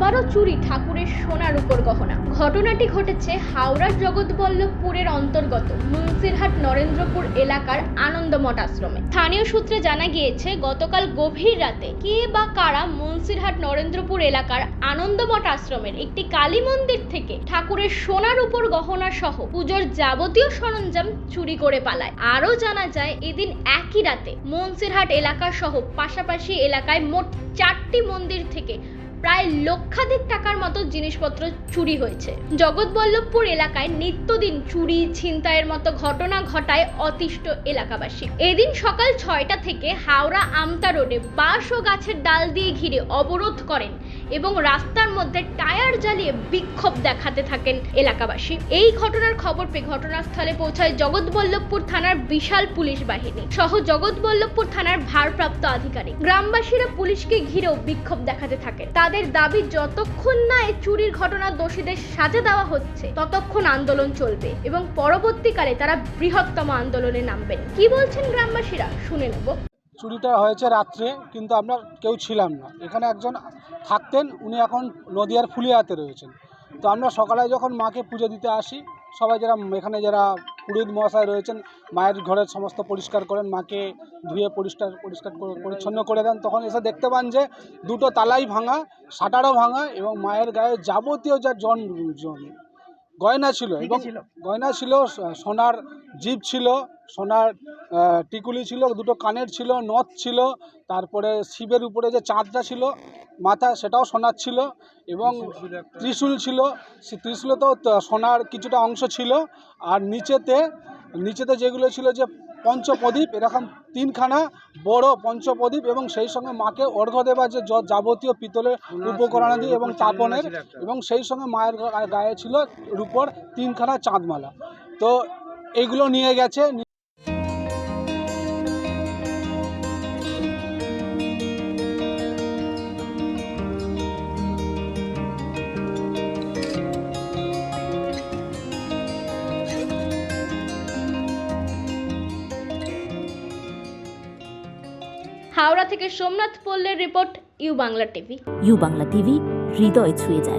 আবারও চুরি ঠাকুরের সোনার উপর গহনা। ঘটনাটি ঘটেছে হাওড়ার জগৎবল্লভপুরের অন্তর্গত মুন্সিরহাট নরেন্দ্রপুর এলাকার আনন্দমঠ আশ্রমে। স্থানীয় সূত্রে জানা গিয়েছে, গতকাল গভীর রাতে কে বা কারা মুন্সিরহাট নরেন্দ্রপুর এলাকার আনন্দমঠ আশ্রমের একটি কালী মন্দির থেকে ঠাকুরের সোনার উপর গহনা সহ পুজোর যাবতীয় সরঞ্জাম চুরি করে পালায়। আরও জানা যায়, এদিন একই রাতে মুন্সিরহাট এলাকা সহ পাশাপাশি এলাকায় মোট চারটি মন্দির থেকে প্রায় লক্ষাধিক টাকার মতো জিনিসপত্র চুরি হয়েছে। জগৎবল্লভপুর এলাকায় নিত্যদিন চুরি, ছিনতাইয়ের মতো ঘটনা ঘটায় অতিষ্ঠ এলাকাবাসী। এদিন সকাল ছয়টা থেকে হাওড়া আমতা রোডে বাঁশ ও গাছের ডাল দিয়ে ঘিরে অবরোধ করেন এবং রাস্তার মধ্যে টায়ার জ্বালিয়ে বিক্ষোভ দেখাতে থাকেন এলাকাবাসী। এই ঘটনার খবর পেয়ে ঘটনাস্থলে পৌঁছায় জগৎবল্লভপুর থানার বিশাল পুলিশ বাহিনী। সহ জগৎবল্লভপুর থানার ভারপ্রাপ্ত আধিকারিক। গ্রামবাসীরা পুলিশকে ঘিরেও বিক্ষোভ দেখাতে থাকে। তাদের দাবি, যতক্ষণ না এই চুরির ঘটনার দোষীদের সাজা দেওয়া হচ্ছে, ততক্ষণ আন্দোলন চলবে এবং পরবর্তীকালে তারা বৃহত্তম আন্দোলনে নামবেন। কি বলছেন গ্রামবাসীরা? শুনে নেব। চুরিটা হয়েছে রাত্রে, কিন্তু আমরা কেউ ছিলাম না। এখানে একজন থাকতেন, উনি এখন নদিয়ার ফুলিয়াতে রয়েছেন। তো আমরা সকালে যখন মাকে পুজো দিতে আসি, সবাই যারা, এখানে যারা পুরোহিত মহাশয় রয়েছেন, মায়ের ঘরের সমস্ত পরিষ্কার করেন, মাকে ধুয়ে পরিষ্কার পরিষ্কার করে- পরিচ্ছন্ন করে দেন। তখন এসে দেখতে পান যে দুটো তালাই ভাঙা শাটারও ভাঙা এবং মায়ের গায়ে যাবতীয় যা জন জন গয়না ছিল এবং গয়না ছিল সোনার জিপ ছিল সোনার টিকুলি ছিল দুটো কানের ছিল নথ ছিল তারপরে শিবের উপরে যে চাঁদটা ছিল মাথা সেটাও সোনার ছিল এবং ত্রিশূল ছিল সে ত্রিশূলে তো সোনার কিছুটা অংশ ছিল। আর নিচেতে নিচেতে যেগুলো ছিল যে পঞ্চপ্রদীপ, এরকম তিনখানা বড় পঞ্চপ্রদীপ এবং সেই সঙ্গে মাকে অর্ঘ্য দেবার যে যাবতীয় পিতলের উপকরণাদি এবং তাপনের এবং সেই সঙ্গে মায়ের গায়ে ছিল রূপর তিনখানা চাঁদমালা। তো এগুলো নিয়ে গেছে। হাওড়া থেকে Somnath পল্লের report U Bangla TV. U Bangla TV হৃদয় ছুঁয়ে যায়।